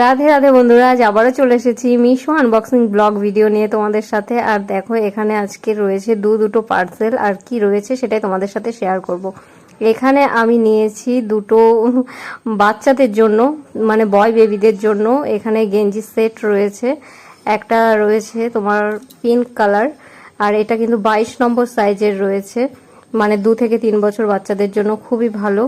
রাধে রাধে বন্ধুরা, আজ আবারও চলে এসেছি মিশো আনবক্সিং ব্লগ ভিডিও নিয়ে তোমাদের সাথে। আর দেখো, এখানে আজকে রয়েছে দু দুটো পার্সেল আর কি রয়েছে সেটাই তোমাদের সাথে শেয়ার করব। এখানে আমি নিয়েছি দুটো বাচ্চাদের জন্য মানে বয় বেবিদের জন্য। এখানে গেঞ্জি সেট রয়েছে, একটা রয়েছে তোমার পিঙ্ক কালার আর এটা কিন্তু বাইশ নম্বর সাইজের রয়েছে। মানে দু থেকে তিন বছর বাচ্চাদের জন্য খুবই ভালো।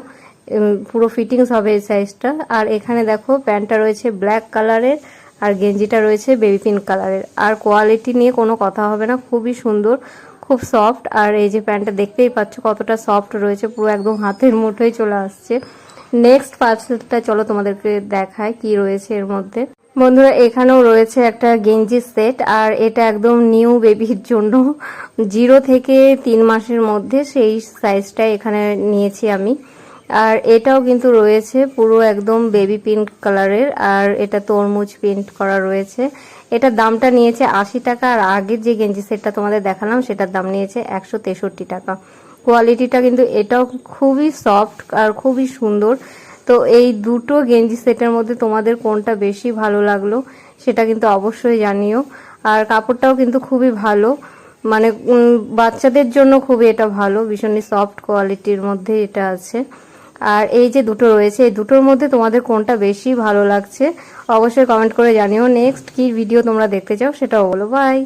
পুরো ফিটিংস হবে এই সাইজটা আর এখানে দেখো, প্যান্টটা রয়েছে ব্ল্যাক কালারের আর গেঞ্জিটা রয়েছে বেবি পিঙ্ক কালারের আর কোয়ালিটি নিয়ে কোনো কথা হবে না, খুবই সুন্দর, খুব সফট আর এই যে প্যান্টটা দেখতেই পাচ্ছ, কতটা সফট রয়েছে, পুরো একদম হাতের মুঠোয় চলে আসছে। নেক্সট পার্সেলটা চলো তোমাদেরকে দেখায় কি রয়েছে এর মধ্যে। বন্ধুরা, এখানেও রয়েছে একটা গেঞ্জি সেট আর এটা একদম নিউ বেবির জন্য। জিরো থেকে তিন মাসের মধ্যে সেই সাইজটা এখানে নিয়েছি আমি। আর এটাও কিন্তু রয়েছে পুরো একদম বেবি পিঙ্ক কালারের আর এটা তরমুজ প্রিন্ট করা রয়েছে। এটার দামটা নিয়েছে আশি টাকা, আর আগের যে গেঞ্জি সেটটা তোমাদের দেখালাম, সেটার দাম নিয়েছে একশো তেষট্টি টাকা। কোয়ালিটিটা কিন্তু এটাও খুবই সফট আর খুবই সুন্দর। তো এই দুটো গেঞ্জি সেটের মধ্যে তোমাদের কোনটা বেশি ভালো লাগল, সেটা কিন্তু অবশ্যই জানিও। আর কাপড়টাও কিন্তু খুবই ভালো মানে বাচ্চাদের জন্য খুবই এটা ভালো, ভীষণই সফট কোয়ালিটির মধ্যে এটা আছে। আর এই যে দুটো রয়েছে, এই দুটোর মধ্যে তোমাদের কোনটা বেশি ভালো লাগছে, অবশ্যই কমেন্ট করে জানিও। নেক্সট কি ভিডিও তোমরা দেখতে চাও সেটাও বলো। বাই